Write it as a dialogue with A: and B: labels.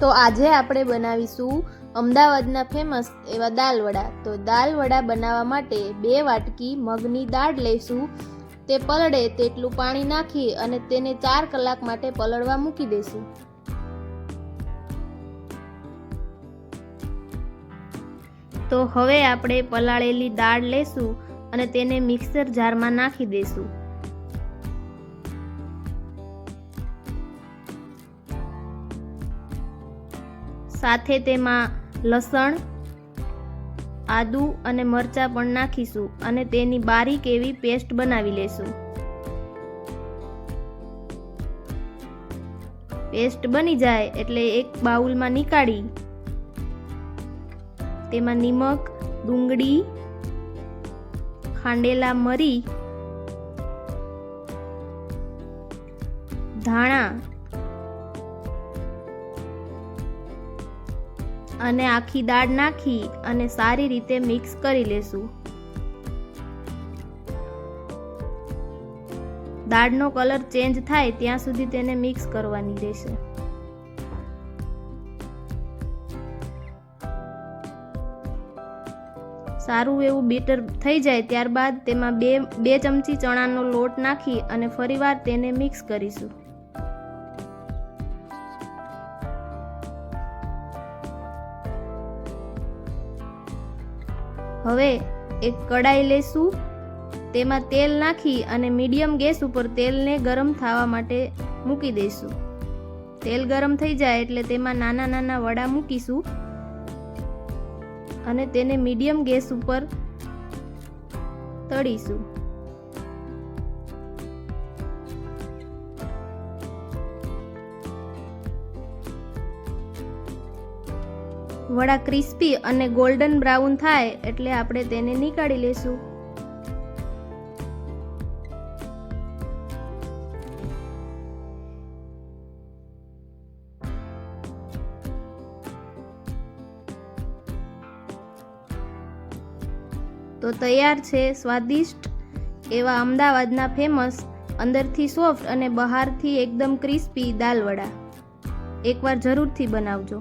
A: તો આજે આપણે બનાવીશું અમદાવાદના ફેમસ એવા દાલવડા. તો દાલવડા બનાવવા માટે બે વાટકી મગની દાળ લઈશું. તે પલળે તેટલું પાણી નાખી અને તેને ચાર કલાક માટે પલળવા મૂકી દઈશું. તો હવે આપણે પલાળેલી દાળ લેશું અને તેને મિક્સર જારમાં નાખી દઈશું. સાથે તેમાં લસણ, આદુ અને મરચાં પણ નાખીશું અને તેની બારીક એવી પેસ્ટ બનાવી લેશું. પેસ્ટ બની જાય એટલે એક બાઉલમાં નીકાળી, તેમાં નિમક, ડુંગળી, ખાંડેલા મરી, ધાણા અને આખી દાળ નાખી અને સારી રીતે મિક્સ કરી લેશું. દાળનો કલર ચેન્જ થાય ત્યાં સુધી તેને મિક્સ કરવાની રહેશે. સારું એવું બીટર થઈ જાય ત્યારબાદ તેમાં બે બે ચમચી ચણાનો લોટ નાખી અને ફરીવાર તેને મિક્સ કરીશું. હવે એક કડાઈ લેશું. તેમાં તેલ નાખી અને મીડિયમ ગેસ ઉપર તેલને ગરમ થવા માટે મૂકી દઈશું. તેલ ગરમ થઈ જાય એટલે તેમાં નાના નાના વડા મૂકીશું. અને તેને મીડિયમ ગેસ ઉપર તળીશું. વડા ક્રિસ્પી અને ગોલ્ડન બ્રાઉન થાય એટલે આપણે તેને નીકાળી લેશું તો તૈયાર છે સ્વાદિષ્ટ એવા અમદાવાદના ફેમસ અંદરથી સોફ્ટ અને બહારથી એકદમ ક્રિસ્પી દાલવડા એકવાર જરૂરથી બનાવજો.